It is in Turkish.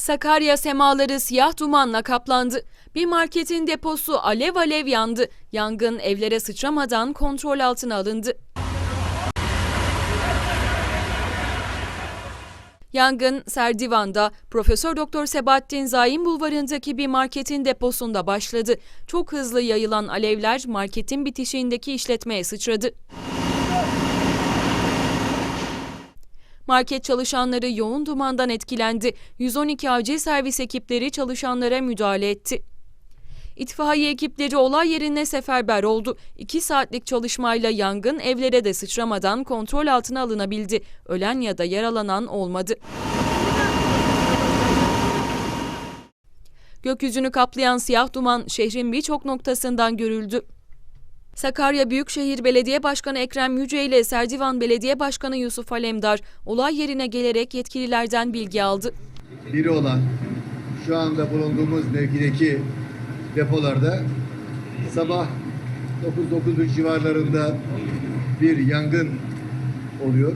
Sakarya semaları siyah dumanla kaplandı. Bir marketin deposu alev alev yandı. Yangın evlere sıçramadan kontrol altına alındı. Yangın Serdivan'da Profesör Doktor Sebahattin Zaim Bulvarı'ndaki bir marketin deposunda başladı. Çok hızlı yayılan alevler marketin bitişiğindeki işletmeye sıçradı. Market çalışanları yoğun dumandan etkilendi. 112 acil servis ekipleri çalışanlara müdahale etti. İtfaiye ekipleri olay yerine seferber oldu. 2 saatlik çalışmayla yangın evlere de sıçramadan kontrol altına alınabildi. Ölen ya da yaralanan olmadı. Gökyüzünü kaplayan siyah duman şehrin birçok noktasından görüldü. Sakarya Büyükşehir Belediye Başkanı Ekrem Yüce ile Serdivan Belediye Başkanı Yusuf Alemdar olay yerine gelerek yetkililerden bilgi aldı. biri olan şu anda bulunduğumuz mevkideki depolarda sabah 9-9 civarlarında bir yangın oluyor.